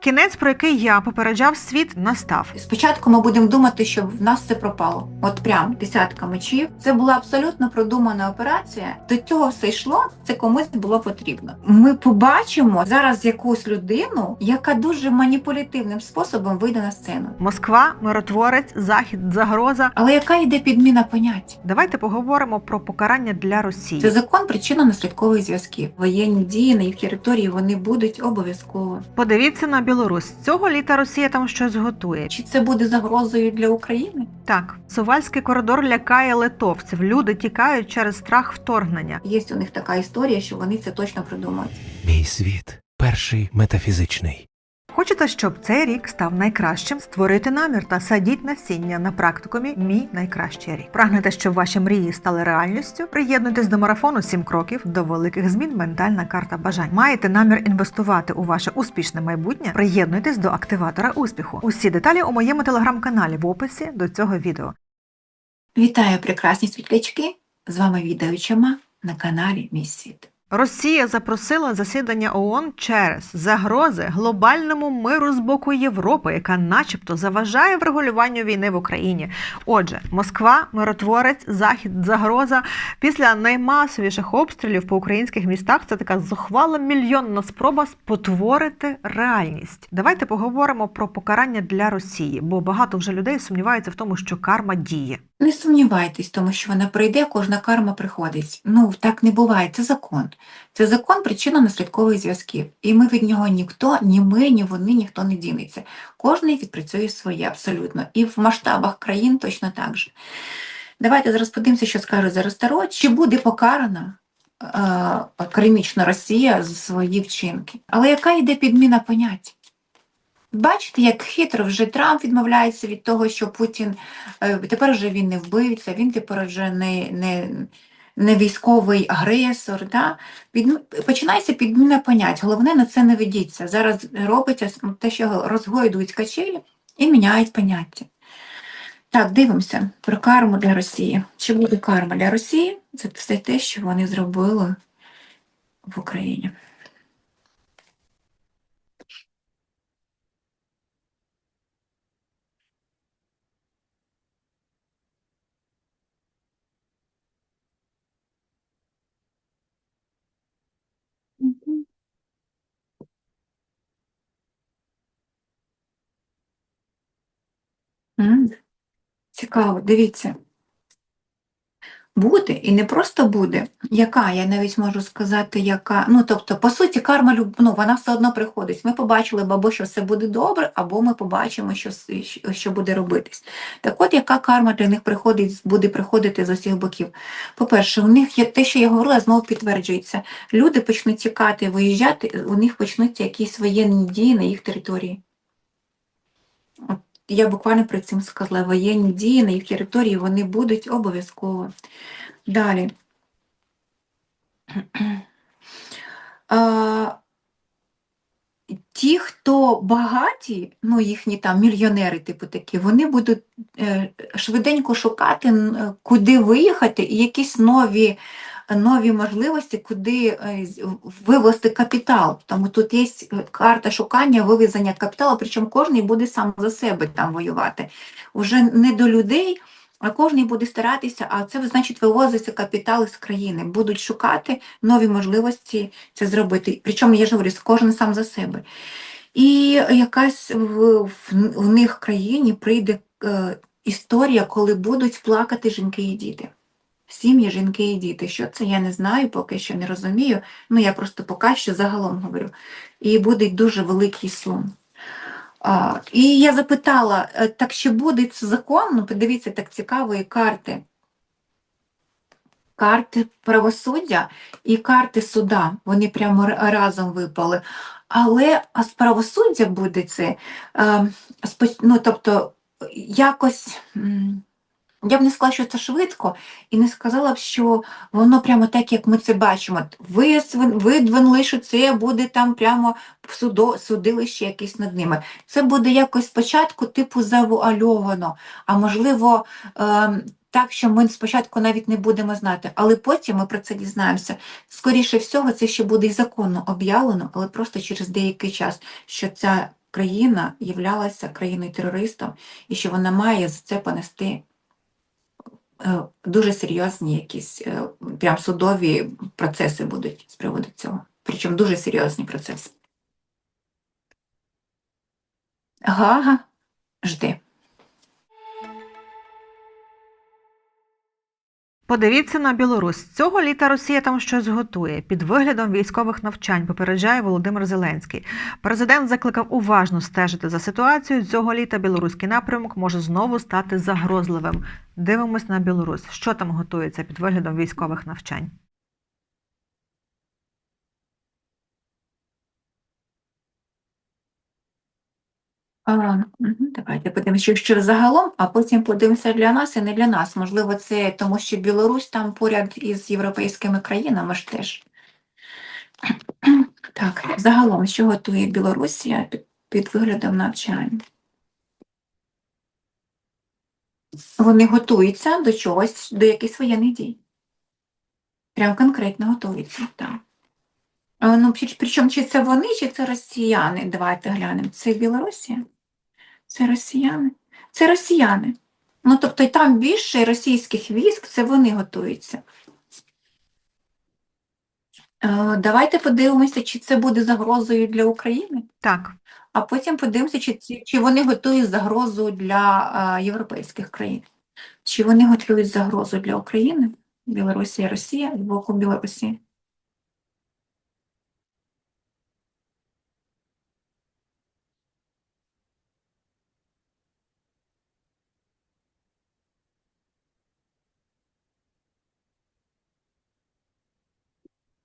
Кінець, про який я попереджав світ, настав. Спочатку ми будемо думати, що в нас все пропало. От прям десятка мечів. Це була абсолютно продумана операція. До цього все йшло. Це комусь було потрібно. Ми побачимо зараз якусь людину, яка дуже маніпулятивним способом вийде на сцену. Москва, миротворець, захід, загроза. Але яка йде підміна понять? Давайте поговоримо про покарання для Росії. Це закон причинно-наслідкових зв'язків. Воєнні дії на їх території вони будуть обов'язково. Подивіться на Білорусь. Цього літа Росія там щось готує. Чи це буде загрозою для України? Так, Сувальський коридор лякає литовців. Люди тікають через страх вторгнення. Є у них така історія, що вони це точно придумають. Мій світ перший метафізичний. Хочете, щоб цей рік став найкращим? Створити намір та садіть насіння на практикумі Мій найкращий рік. Прагнете, щоб ваші мрії стали реальністю? Приєднуйтесь до марафону «7 кроків до великих змін. Ментальна карта бажань. Маєте намір інвестувати у ваше успішне майбутнє? Приєднуйтесь до активатора успіху. Усі деталі у моєму телеграм-каналі в описі до цього відео. Вітаю, прекрасні світлячки! З вами відеочама на каналі Мій світ. Росія запросила засідання ООН через загрози глобальному миру з боку Європи, яка, начебто, заважає врегулюванню війни в Україні. Отже, Москва, миротворець, захід, загроза. Після наймасовіших обстрілів по українських містах це така зухвала мільйонна спроба спотворити реальність. Давайте поговоримо про покарання для Росії, бо багато вже людей сумніваються в тому, що карма діє. Не сумнівайтесь, тому що вона прийде, кожна карма приходить. Ну, так не буває, це закон. Це закон причинно-наслідкових зв'язків. І ми від нього ніхто, ні ми, ні вони, ніхто не дінеться. Кожний відпрацює своє абсолютно. І в масштабах країн точно так же. Давайте зараз подивимося, що скаже зараз Таро. Чи буде покарана е, кармічна Росія за свої вчинки? Але яка йде підміна понять? Бачите, як хитро вже Трамп відмовляється від того, що Путін е, тепер вже він не вбивця, він тепер вже не, не, не військовий агресор. Да? Під, починається підміна понять. Головне на це не ведіться. Зараз робиться те, що розгойдують качелі і міняють поняття. Так, дивимося про карму для Росії. Чи буде карма для Росії? Це все те, що вони зробили в Україні. Цікаво, дивіться. Буде, і не просто буде, яка, я навіть можу сказати, яка. Ну, тобто, по суті, карма ну, вона все одно приходить. Ми побачили або що все буде добре, або ми побачимо, що- що буде робитись. Так от, яка карма для них приходить, буде приходити з усіх боків. По-перше, у них є те, що я говорила, знову підтверджується. Люди почнуть тікати, виїжджати, у них почнуться якісь воєнні дії на їх території. От я буквально перед цим сказала, воєнні дії на їх території вони будуть обов'язково. Далі. Ті, хто багаті, ну їхні там мільйонери, типу такі, вони будуть е, швиденько шукати, е, куди виїхати, і якісь нові, нові можливості, куди е, вивести капітал. Тому тут є карта шукання вивезення капіталу, причому кожен буде сам за себе там воювати. Уже не до людей, а кожен буде старатися, а це значить вивозиться капітал із країни. Будуть шукати нові можливості це зробити. Причому я ж говорю, кожен сам за себе. І якась в, в, в них країні прийде е, історія, коли будуть плакати жінки і діти. Сім'ї, жінки і діти. Що це, я не знаю, поки що не розумію. Ну, я просто поки що загалом говорю. І буде дуже великий сум. А, і я запитала, е, так чи буде це законно? Подивіться, так цікавої карти. Карти правосуддя і карти суда. Вони прямо разом випали. Але а з правосуддя буде це, е, ну, тобто, якось. Я б не сказала, що це швидко, і не сказала б, що воно прямо так, як ми це бачимо. Видвинули, що це буде там прямо судо, судилище якесь над ними. Це буде якось спочатку типу завуальовано, а можливо, ем, так, що ми спочатку навіть не будемо знати, але потім ми про це дізнаємося. Скоріше всього, це ще буде і законно об'явлено, але просто через деякий час, що ця країна являлася країною терористом і що вона має за це понести е, дуже серйозні якісь е, прям судові процеси будуть з приводу цього. Причому дуже серйозні процеси. Гага жде. Подивіться на Білорусь. Цього літа Росія там щось готує під виглядом військових навчань. Попереджає Володимир Зеленський. Президент закликав уважно стежити за ситуацією. Цього літа білоруський напрямок може знову стати загрозливим. Дивимось на Білорусь. Що там готується під виглядом військових навчань? Давайте подивимося, що, що загалом, а потім подивимося для нас і не для нас. Можливо, це тому, що Білорусь там поряд із європейськими країнами ж теж. Так, загалом, що готує Білорусія під, під виглядом навчання? Вони готуються до чогось, до якихось воєнних дій. Прям конкретно готуються, так. А, Ну, при- причому чи це вони, чи це росіяни? Давайте глянемо. Це Білорусія? Це росіяни? Це росіяни. Ну, тобто, і там більше російських військ, це вони готуються. Е, Давайте подивимося, чи це буде загрозою для України, Так, а потім подивимося, чи, чи вони готують загрозу для е, європейських країн. Чи вони готують загрозу для України, Білорусія, Росія з боку Білорусі.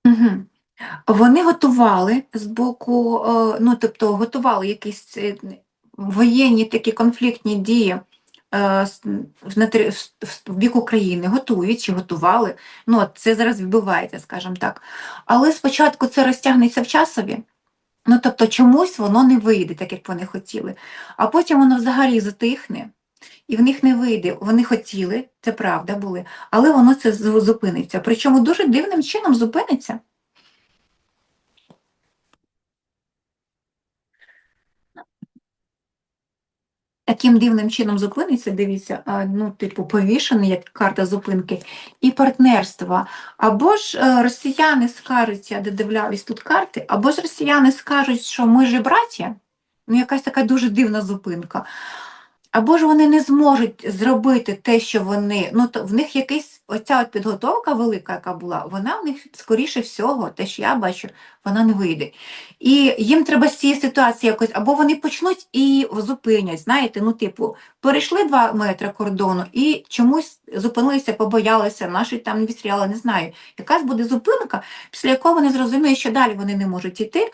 Угу. Вони готували з боку, е, ну тобто готували якісь е, воєнні такі конфліктні дії е, в- бік України, готують чи готували. Ну, це зараз відбувається, скажімо так. Але спочатку це розтягнеться в часові. Ну, тобто чомусь воно не вийде, так як вони хотіли. А потім воно взагалі затихне, і в них не вийде. Вони хотіли, це правда були, але воно це зупиниться. Причому дуже дивним чином зупиниться. Таким дивним чином зупиниться, дивіться, ну, типу, повішений, як карта зупинки, і партнерства. Або ж е, росіяни скажуть, я додивлялись тут карти, або ж росіяни скажуть, що ми же браття, ну якась така дуже дивна зупинка. Або ж вони не зможуть зробити те, що вони, ну то в них якась оця от підготовка велика, яка була, вона в них скоріше всього, те, що я бачу, вона не вийде. І їм треба з цієї ситуації якось, або вони почнуть і зупинять, знаєте, ну, типу, перейшли два метри кордону і чомусь зупинилися, побоялися, наші там не відстріляли, не знаю. Якась буде зупинка, після якої вони зрозуміють, що далі вони не можуть йти,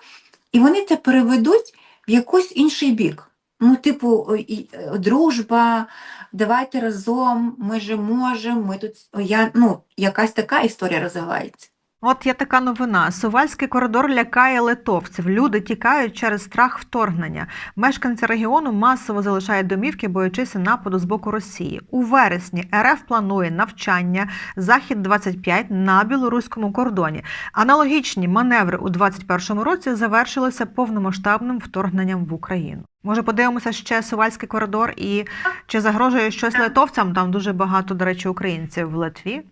і вони це переведуть в якийсь інший бік. Ну, типу, е, дружба, давайте разом, ми же можемо, ми тут, я, ну, якась така історія розвивається. От є така новина. Сувальський коридор лякає литовців. Люди тікають через страх вторгнення. Мешканці регіону масово залишають домівки, боячися нападу з боку Росії. У вересні РФ планує навчання Захід 25 на білоруському кордоні. Аналогічні маневри у 2021 році завершилися повномасштабним вторгненням в Україну. Може, подивимося ще Сувальський коридор і чи загрожує щось литовцям? Там дуже багато, до речі, українців в Литві.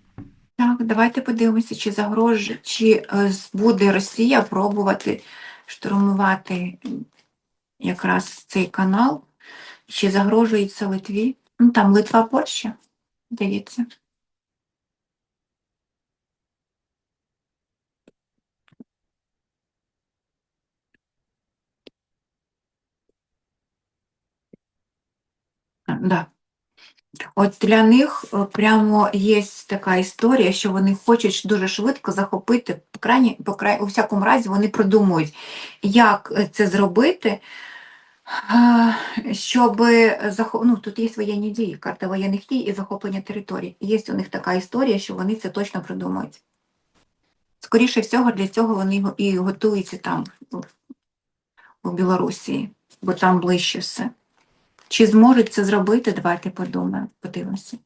Так, давайте подивимося, чи загрожує, чи е, буде Росія пробувати штурмувати якраз цей канал, чи загрожує це Литві. Ну, там Литва, Польща, здається. А, Да. От для них е, прямо є така історія, що вони хочуть дуже швидко захопити, по крайні, по край, у всякому разі, вони продумують, як е, це зробити, е, щоб захоп... ну, тут є воєнні дії, карта воєнних дій і захоплення територій. Є у них така історія, що вони це точно продумують. Скоріше всього, для цього вони і готуються там, у Білорусі, бо там ближче все. Чи зможуть це зробити? Давайте подумаємо, подивимося.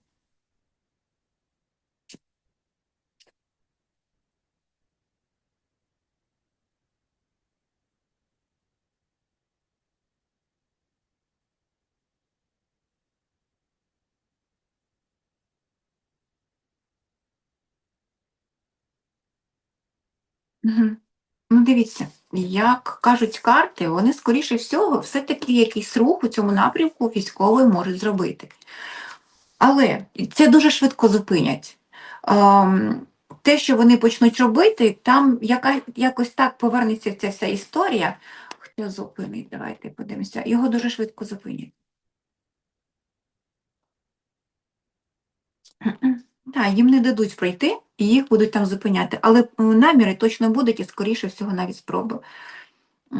Ну, дивіться як кажуть карти, вони, скоріше всього, все-таки якийсь рух у цьому напрямку військовий можуть зробити. Але це дуже швидко зупинять. Ем, Те, що вони почнуть робити, там яка, якось так повернеться ця вся історія. Хто зупинить? Давайте подивимося. Його дуже швидко зупинять. Так, їм не дадуть пройти, і їх будуть там зупиняти. Але е, наміри точно будуть і, скоріше всього, навіть спроби. Е,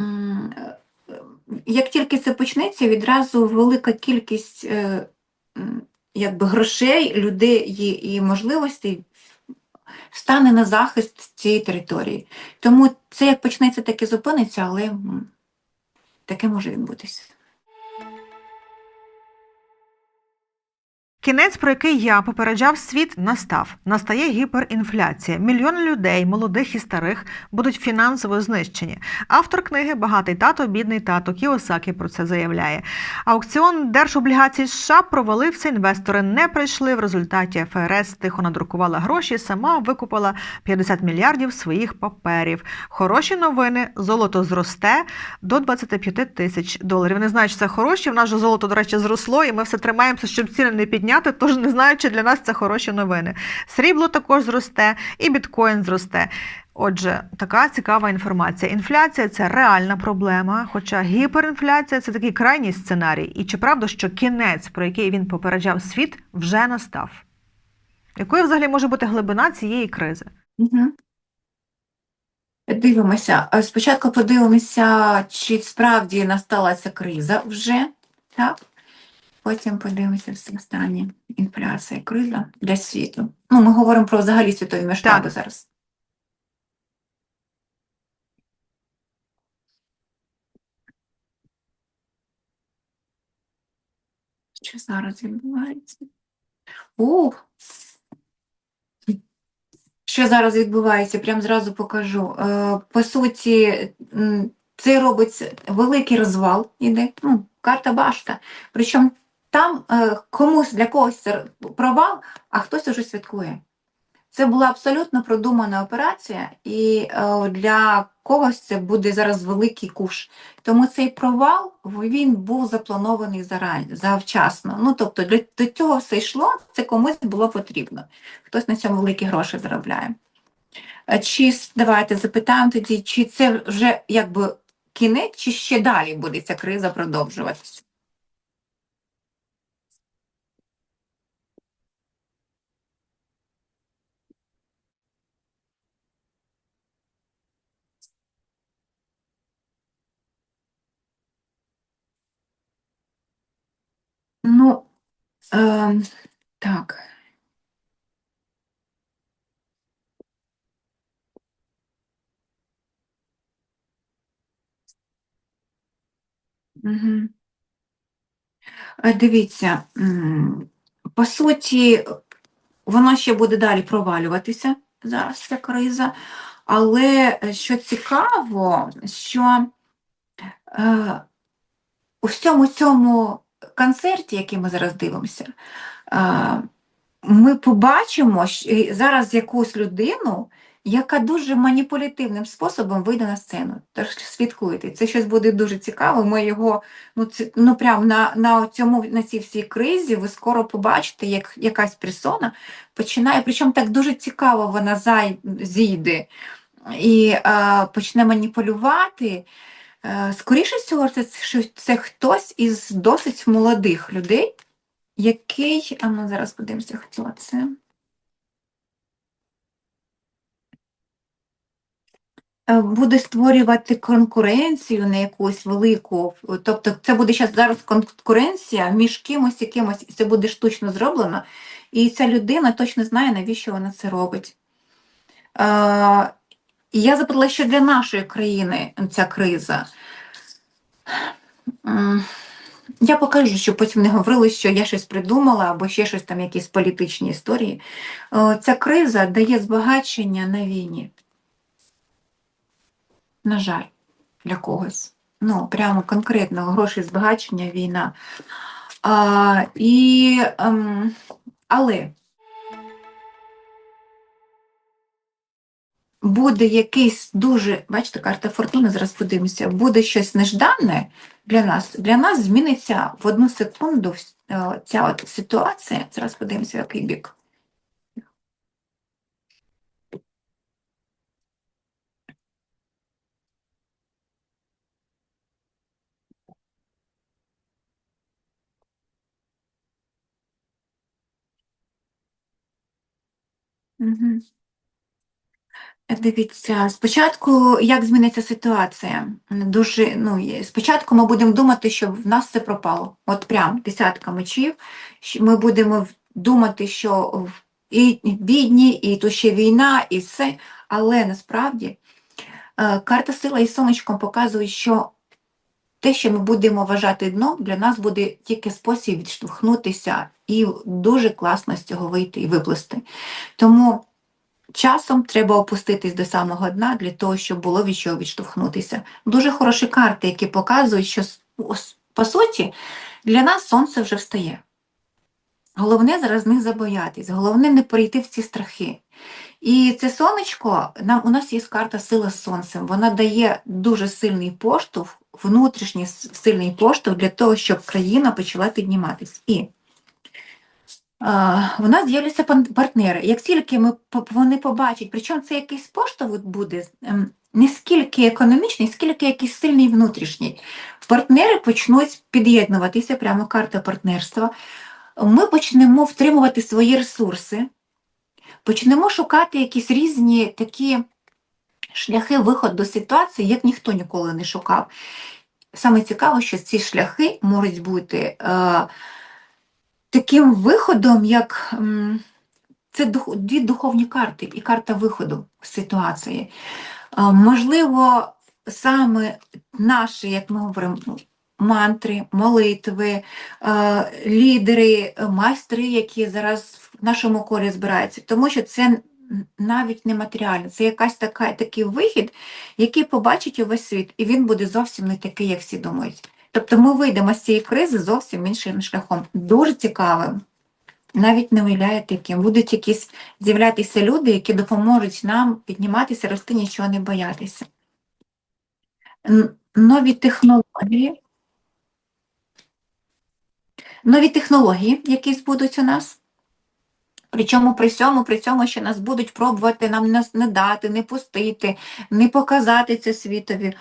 Як тільки це почнеться, відразу велика кількість е, якби, грошей, людей і можливостей стане на захист цієї території. Тому це як почнеться, так і зупиниться, але таке може відбутися. Кінець, про який я попереджав світ, настав. Настає гіперінфляція. Мільйони людей, молодих і старих, будуть фінансово знищені. Автор книги Багатий тато, бідний тато Кіосакі про це заявляє. Аукціон держоблігацій США провалився. Інвестори не прийшли. В результаті ФРС тихо надрукувала гроші, сама викупила 50 мільярдів своїх паперів. Хороші новини: золото зросте до 25 тисяч доларів. Не знаю, чи це хороші. В нас же золото, до речі, зросло, і ми все тримаємося, щоб ціни не підняти. Тож не знаю, чи для нас це хороші новини. Срібло також зросте, і біткоін зросте. Отже, така цікава інформація. Інфляція це реальна проблема, хоча гіперінфляція це такий крайній сценарій. І чи правда, що кінець, про який він попереджав світ, вже настав? Якою взагалі може бути глибина цієї кризи? Угу. Дивимося. Спочатку подивимося, чи справді настала ця криза вже, так? Потім подивимося все останнє. Інфляція, криза для світу. Ну, ми говоримо про взагалі світові масштаби Так. зараз. Що зараз відбувається? Ух! Що зараз відбувається, прям зразу покажу. Е, По суті, це робиться великий розвал іде, ну, карта башта. Причому там е, комусь для когось це провал, а хтось уже святкує. Це була абсолютно продумана операція, і е, для когось це буде зараз великий куш. Тому цей провал він був запланований зарані, завчасно. Ну, тобто для, до цього все йшло, це комусь було потрібно. Хтось на цьому великі гроші заробляє. Е, Чи давайте запитаємо тоді, чи це вже якби кінець, чи ще далі буде ця криза продовжуватися? Ну, ем, так. Угу. Дивіться, по суті, воно ще буде далі провалюватися зараз ця криза, але е, що цікаво, що е, у всьому цьому концерті, який ми зараз дивимося, ми побачимо зараз якусь людину, яка дуже маніпулятивним способом вийде на сцену. Тож слідкуйте, це щось буде дуже цікаво. Ми його ну, це, ну прям на, на, цьому, на цій всій кризі ви скоро побачите, як якась персона починає, причому так дуже цікаво вона зай, зійде і е, почне маніпулювати. Е, скоріше всього, це, що це хтось із досить молодих людей, який, а ми зараз подивимося, хто це. Е, Буде створювати конкуренцію на якусь велику, тобто це буде зараз конкуренція між кимось і кимось, і це буде штучно зроблено, і ця людина точно знає, навіщо вона це робить. І я запитала, що для нашої країни ця криза. Я покажу, щоб потім не говорили, що я щось придумала або ще щось там, якісь політичні історії. Ця криза дає збагачення на війні. На жаль, для когось. Ну, прямо конкретно гроші збагачення, війна. А, і, ем, але буде якийсь дуже, бачите, карта фортуни, зараз подивимося, буде щось неждане для нас, для нас зміниться в одну секунду е, ця от ситуація. Зараз подивимося, в який бік. Угу. Дивіться, спочатку як зміниться ситуація? Дуже, ну, спочатку ми будемо думати, що в нас все пропало. От прям десятка мечів. Ми будемо думати, що і бідні, і то ще війна, і все. Але насправді е, карта сила і сонечком показують, що те, що ми будемо вважати дном, для нас буде тільки спосіб відштовхнутися і дуже класно з цього вийти і виплисти. Тому часом треба опуститись до самого дна для того, щоб було від чого відштовхнутися. Дуже хороші карти, які показують, що по суті для нас сонце вже встає. Головне зараз них забоятись, головне не перейти в ці страхи. І це сонечко, нам, у нас є карта сила з сонцем. Вона дає дуже сильний поштовх, внутрішній сильний поштовх для того, щоб країна почала підніматись. І в нас з'являться партнери. Як тільки ми, вони побачать, причому це якийсь поштовх буде ем, не скільки економічний, скільки якийсь сильний внутрішній. Партнери почнуть під'єднуватися, прямо карта партнерства. Ми почнемо втримувати свої ресурси, почнемо шукати якісь різні такі шляхи виходу з ситуації, як ніхто ніколи не шукав. Саме цікаво, що ці шляхи можуть бути е, таким виходом, як це дві духовні карти і карта виходу з ситуації. Е, можливо, саме наші, як ми говоримо, мантри, молитви, е, лідери, майстри, які зараз в нашому колі збираються, тому що це навіть не матеріально, це якась така, такий вихід, який побачить увесь світ, і він буде зовсім не такий, як всі думають. Тобто ми вийдемо з цієї кризи зовсім іншим шляхом. Дуже цікавим. Навіть не уявляєте, яким будуть якісь з'являтися люди, які допоможуть нам підніматися, рости, нічого не боятися. Нові технології. Нові технології, які будуть у нас. Причому при цьому, при цьому, що нас будуть пробувати нам не дати, не пустити, не показати це світові.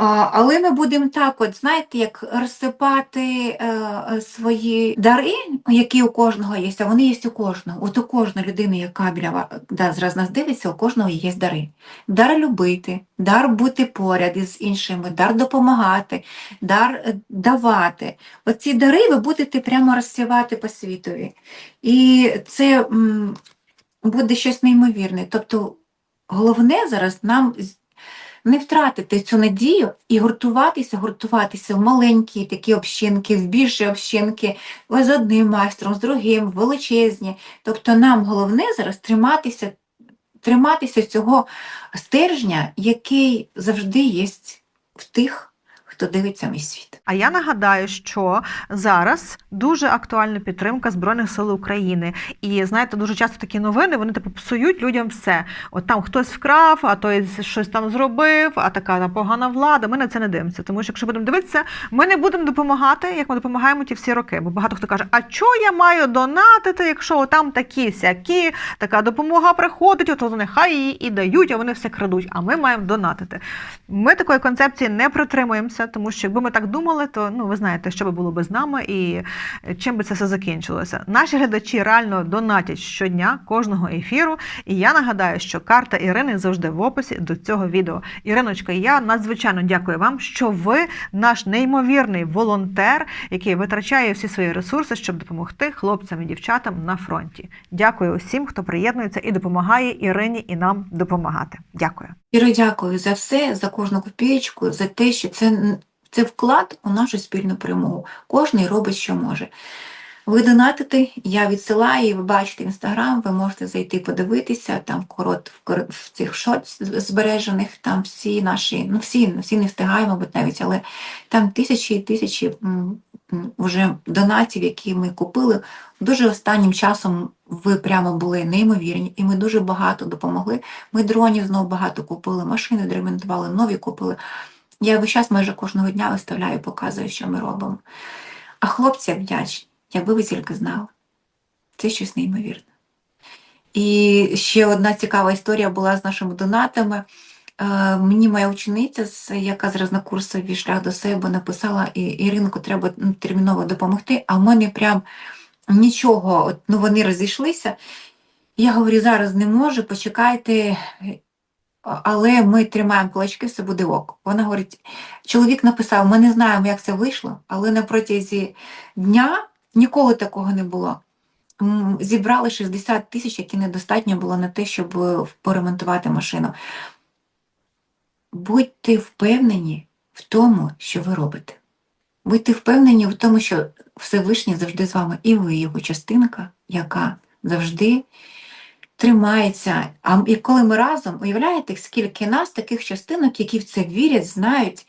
Але ми будемо так, от знаєте, як розсипати е, свої дари, які у кожного є, а вони є у кожного. От у кожної людини, яка біля да, зараз нас дивиться, у кожного є дари. Дар любити, дар бути поряд із іншими, дар допомагати, дар е, давати. Оці дари ви будете прямо розсівати по світові. І це м, буде щось неймовірне. Тобто головне зараз нам не втратити цю надію і гуртуватися, гуртуватися в маленькі такі общинки, в більші общинки, з одним майстром, з другим, величезні. Тобто нам головне зараз триматися, триматися цього стержня, який завжди є в тих, хто дивиться мій світ. А я нагадаю, що зараз дуже актуальна підтримка Збройних сил України. І знаєте, дуже часто такі новини вони типу псують людям все. От там хтось вкрав, а той щось там зробив, а така та погана влада. Ми на це не дивимося. Тому що якщо будемо дивитися, ми не будемо допомагати, як ми допомагаємо ті всі роки. Бо багато хто каже, а чого я маю донатити, якщо там такі сякі, така допомога приходить, от вони хай її і дають, а вони все крадуть. А ми маємо донатити. Ми такої концепції не притримуємося, тому що якби ми так думали, то ну ви знаєте, що би було би з нами і е, чим би це все закінчилося. Наші глядачі реально донатять щодня кожного ефіру. І я нагадаю, що карта Ірини завжди в описі до цього відео. Іриночка, я надзвичайно дякую вам, що ви наш неймовірний волонтер, який витрачає всі свої ресурси, щоб допомогти хлопцям і дівчатам на фронті. Дякую усім, хто приєднується і допомагає Ірині і нам допомагати. Дякую. Щиро дякую за все, за кожну копієчку, за те, що це, це вклад у нашу спільну перемогу. Кожний робить, що може. Ви донатите, я відсилаю, і ви бачите інстаграм, ви можете зайти подивитися, там корот в, цих шоц збережених, там всі наші, ну всі, всі не встигаємо, мабуть, навіть, але там тисячі і тисячі вже донатів, які ми купили. Дуже останнім часом ви прямо були неймовірні, і ми дуже багато допомогли. Ми дронів знову багато купили, машини відремонтували, нові купили. Я весь час майже кожного дня виставляю, показую, що ми робимо. А хлопці вдячні, якби ви тільки знали. Це щось неймовірне. І ще одна цікава історія була з нашими донатами. Е, Мені моя учениця, яка зараз на курсові шлях до себе написала, і Іринку треба ну, терміново допомогти, а в мене прям нічого, от, ну вони розійшлися. Я говорю, зараз не можу, почекайте, але ми тримаємо кулачки, все буде ок. Вона говорить, чоловік написав, ми не знаємо, як це вийшло, але на протязі дня ніколи такого не було. Зібрали 60 тисяч, які недостатньо було на те, щоб е, поремонтувати машину. Будьте впевнені в тому, що ви робите. Будьте впевнені в тому, що Всевишній завжди з вами, і ви його частинка, яка завжди тримається. А і коли ми разом, уявляєте, скільки нас, таких частинок, які в це вірять, знають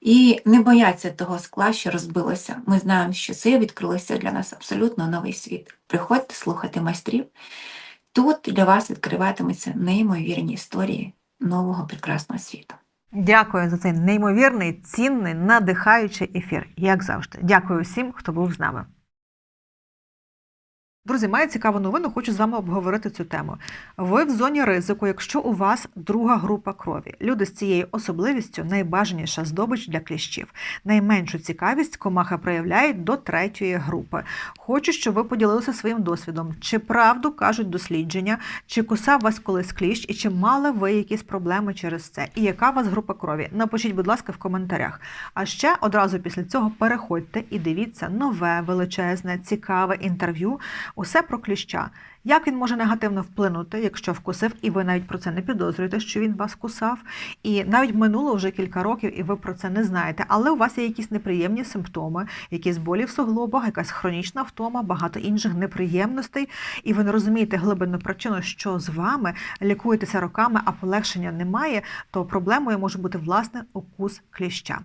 і не бояться того скла, що розбилося. Ми знаємо, що це відкрилося для нас абсолютно новий світ. Приходьте слухати майстрів. Тут для вас відкриватимуться неймовірні історії нового прекрасного світу. Дякую за цей неймовірний, цінний, надихаючий ефір, як завжди. Дякую всім, хто був з нами. Друзі, маю цікаву новину, хочу з вами обговорити цю тему. Ви в зоні ризику, якщо у вас друга група крові. Люди з цією особливістю найбажаніша здобич для кліщів. Найменшу цікавість комаха проявляють до третьої групи. Хочу, щоб ви поділилися своїм досвідом. Чи правду кажуть дослідження, чи кусав вас колись кліщ, і чи мали ви якісь проблеми через це? І яка у вас група крові? Напишіть, будь ласка, в коментарях. А ще одразу після цього переходьте і дивіться нове, величезне, цікаве інтерв'ю. Усе про кліща. Як він може негативно вплинути, якщо вкусив, і ви навіть про це не підозрюєте, що він вас кусав. І навіть минуло вже кілька років, і ви про це не знаєте. Але у вас є якісь неприємні симптоми, якісь болі в суглобах, якась хронічна втома, багато інших неприємностей, і ви не розумієте глибинну причину, що з вами лікуєтеся роками, а полегшення немає, то проблемою може бути власне укус кліща.